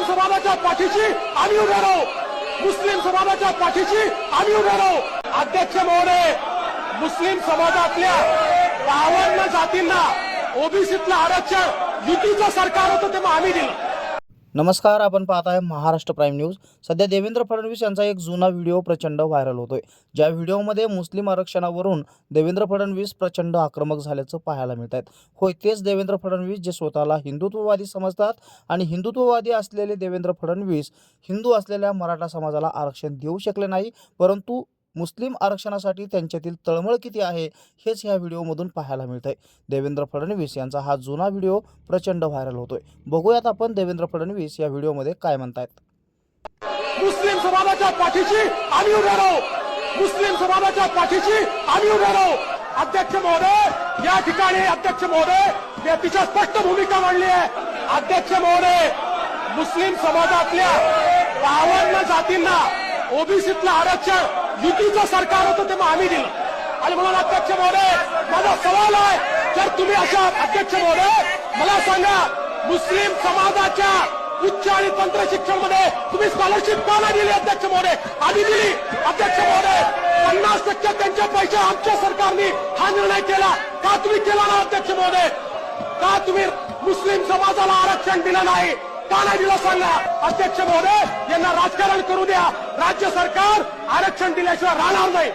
मुस्लिम समाजाच्या पाठीशी आम्ही उभे राहू. मुस्लिम समाजाच्या पाठीशी आम्ही उभे राहू. अध्यक्ष महोदय मुस्लिम समाजातल्या बावन्न जातींना ओबीसीतलं आरक्षण युतीचं सरकार होतं तेव्हा आम्ही दिलं. नमस्कार आपण पाहत आहे महाराष्ट्र प्राईम न्यूज. सध्या देवेंद्र फडणवीस यांचा एक जुना व्हिडिओ प्रचंड व्हायरल होतोय. ज्या व्हिडिओमध्ये मुस्लिम आरक्षणावरून देवेंद्र फडणवीस प्रचंड आक्रमक झाल्याचं पाहायला मिळत आहेत होय तेच देवेंद्र फडणवीस जे स्वतःला हिंदुत्ववादी समजतात आणि हिंदुत्ववादी असलेले देवेंद्र फडणवीस हिंदू असलेल्या मराठा समाजाला आरक्षण देऊ शकले नाही परंतु मुस्लिम आरक्षणासाठी त्यांच्यातील तळमळ किती आहे हेच ह्या व्हिडिओमधून पाहायला मिळतंय. देवेंद्र फडणवीस यांचा हा जुना व्हिडिओ प्रचंड व्हायरल होतोय. बघूयात आपण देवेंद्र फडणवीस या व्हिडिओमध्ये काय म्हणतायत. मुस्लिम समाजाच्या पाठीशी आम्ही उभे राहू. मुस्लिम समाजाच्या पाठीशी आम्ही उभे राहू. अध्यक्ष महोदय या ठिकाणी अध्यक्ष महोदय मी अतिशय स्पष्ट भूमिका मांडली आहे. अध्यक्ष महोदय मुस्लिम समाजातल्या बावन्न जातींना ओबीसीतलं आरक्षण युतीचं सरकार होतं तेव्हा आम्ही दिलं. आणि म्हणून अध्यक्ष महोदय माझा सवाल आहे जर तुम्ही अशा अध्यक्ष महोदय मला सांगा मुस्लिम समाजाच्या उच्च आणि तंत्र शिक्षणमध्ये तुम्ही स्कॉलरशिप का दिली अध्यक्ष महोदय? आधी दिली अध्यक्ष महोदय. पन्नास टक्के त्यांच्या पैसे आमच्या सरकारने हा निर्णय केला. का तुम्ही केला ना अध्यक्ष महोदय? का तुम्ही मुस्लिम समाजाला आरक्षण दिलं नाही? का नाही दिलं सांगा. अध्यक्ष महोदय यांना राजकारण करू द्या. राज्य सरकार आरक्षण दिल्याशिवाय राहणार नाही.